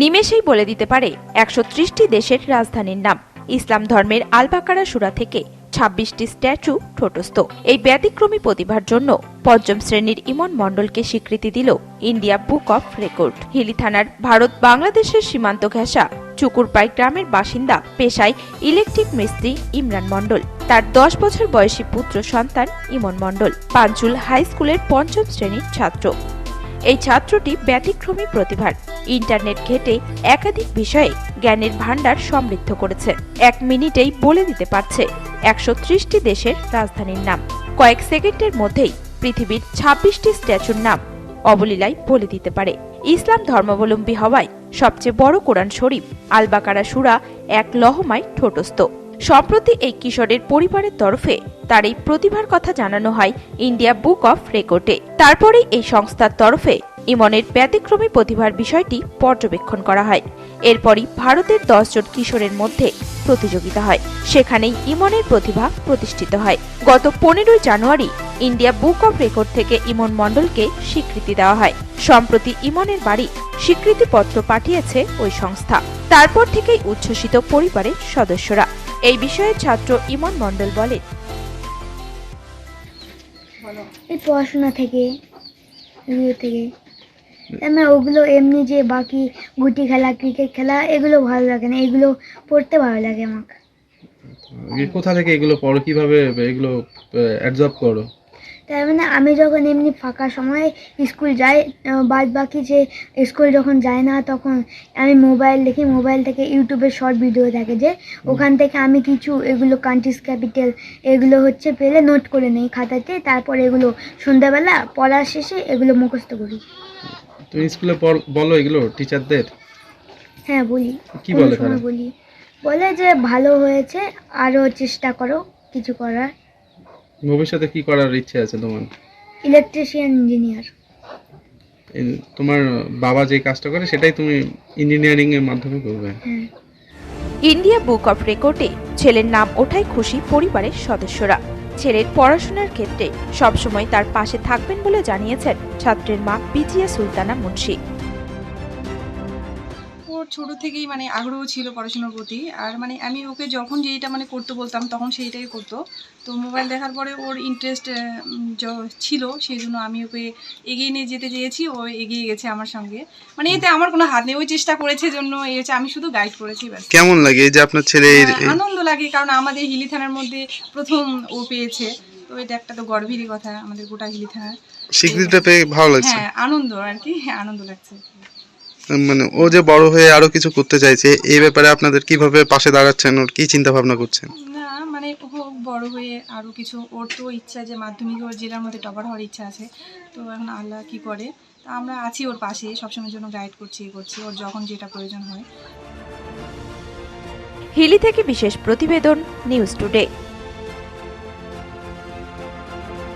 নিমেষেই বলে দিতে পারে, একশো ত্রিশটি দেশের রাজধানীর নাম। ইসলাম ধর্মের আলবাকারা সুরা থেকে ছাব্বিশটি স্ট্যাচু ঠোঁটস্থ। এই ব্যতিক্রমী প্রতিভার জন্য পঞ্চম শ্রেণির ইমন মণ্ডলকে স্বীকৃতি দিল India book of record. Hili থানার ভারত বাংলাদেশের সীমান্ত ঘেঁষা চুকুরপাই গ্রামের বাসিন্দা পেশায় ইলেকট্রিক মিস্ত্রি ইমরান মণ্ডল। তার দশ বছর বয়সী পুত্র সন্তান ইমন মণ্ডল। পাঞ্চুল হাই স্কুলের পঞ্চম শ্রেণির ছাত্র। এই ছাত্রটি ব্যতিক্রমী প্রতিভার। ইন্টারনেট ঘেটে একাধিক বিষয়ে জ্ঞানের ভাণ্ডার সমৃদ্ধ করেছে। এক মিনিটেই বলে দিতে পারছে একশো ত্রিশটি দেশের রাজধানীর নাম। কয়েক সেকেন্ডের মধ্যেই পৃথিবীর ছাব্বিশটি স্ট্যাচুর নাম অবলীলায় বলে দিতে পারে। ইসলাম ধর্মাবলম্বী হওয়ায় সবচেয়ে বড় কোরআন শরীফ আলবাকারা সুরা এক লহমায় ঠোঁটস্থ। সম্প্রতি এই কিশোরের পরিবারের তরফে তার এই প্রতিভার কথা জানানো হয় ইন্ডিয়া বুক অফ রেকর্ডে। তারপরেই এই সংস্থার তরফে ইমনের ব্যতিক্রমী প্রতিভার বিষয়টি পর্যবেক্ষণ করা হয়। এরপরই ভারতের দশজন কিশোরের মধ্যে প্রতিযোগিতা হয়। সেখানেই ইমনের প্রতিভা প্রতিষ্ঠিত হয়। গত পনেরোই জানুয়ারি ইন্ডিয়া বুক অফ রেকর্ড থেকে ইমন মণ্ডলকে স্বীকৃতি দেওয়া হয়। সম্প্রতি ইমনের বাড়ি স্বীকৃতিপত্র পাঠিয়েছে ওই সংস্থা। তারপর থেকেই উচ্ছ্বসিত পরিবারের সদস্যরা। এই বিষয়ে ছাত্র ইমন মন্ডল বলে। এই পড়াশোনা থেকে এগুলো থেকে আমার ওগুলো এমনি যে বাকি গুটি খেলা ক্রিকেট খেলা এগুলো ভালো লাগে না এগুলো পড়তে ভালো লাগে আমাকে। কোথা থেকে এগুলো পড়ো? কীভাবে এগুলো অ্যাডজর্ব করো? তার মানে আমি যখন এমনি ফাঁকা সময়ে স্কুল যাই বাদ বাকি যে স্কুল যখন যায় না তখন আমি মোবাইল দেখি মোবাইল থেকে ইউটিউবে শর্ট ভিডিও থাকে যে ওখান থেকে আমি কিছু এগুলো কান্ট্রিজ ক্যাপিটাল এগুলো হচ্ছে পেলে নোট করে নেই খাতাতে তারপর এগুলো সন্ধ্যাবেলা পড়ার শেষে এগুলো মুখস্থ করি। তুমি স্কুলে বলো এগুলো টিচারদের হ্যাঁ বলি। কি বলে বলি। বলে যে ভালো হয়েছে আরও চেষ্টা করো কিছু করার। ভবিষ্যতে কি করার ইচ্ছে আছে তোমার? ইলেকট্রিশিয়ান ইঞ্জিনিয়ার তোমার বাবা যে কাজটা করে সেটাই তুমি ইঞ্জিনিয়ারিং এর মাধ্যমে করবে? হ্যাঁ। ইন্ডিয়া বুক অফ রেকর্ডে ছেলের নাম ওঠাই খুশি পরিবারের সদস্যরা। ছেলের পড়াশোনার ক্ষেত্রে সবসময় তার পাশে থাকবেন বলে জানিয়েছেন ছাত্রের মা বিজিয়া সুলতানা মুন্সি। ওর ছোট থেকেই মানে আগ্রহ ছিল পড়াশোনার প্রতি। আর মানে আমি ওকে যখন যেইটা মানে করতে বলতাম তখন সেইটাই করতো। তো মোবাইল দেখার পরে ওর ইন্টারেস্ট ছিল সেই জন্য আমি ওকে এগিয়ে নিয়ে যেতে চেয়েছি ও এগিয়ে গেছে আমার সঙ্গে। মানে এতে আমার কোনো হাত নেই ওই চেষ্টা করেছে জন্য এই হচ্ছে আমি শুধু গাইড করেছি ব্যাস। কেমন লাগে এই যে আপনার ছেলে আনন্দ লাগে কারণ আমাদের হিলি থানার মধ্যে প্রথম ও পেয়েছে। তো এটা একটা তো গর্বেরই কথা আমাদের গোটা হিলি থানার। স্বীকৃতিটা পেয়ে ভালো লাগছে। হ্যাঁ আনন্দ আর কি হ্যাঁ আনন্দ লাগছে। মানে ও যে বড় হয়ে আরও কিছু করতে চাইছে এই ব্যাপারে আপনাদের কীভাবে পাশে দাঁড়াচ্ছেন? ওর কি চিন্তা ভাবনা করছেন? না মানে ও বড় হয়ে আরও কিছু ওর তো ইচ্ছা যে মাধ্যমিক ওর জেলার মধ্যে টপার হওয়ার ইচ্ছা আছে। তো এখন আল্লাহ কি করে? তা আমরা আছি ওর পাশে সবসময়ের জন্য গাইড করছি এ করছি ওর যখন যেটা প্রয়োজন হয়। হিলি থেকে বিশেষ প্রতিবেদন নিউজ টুডে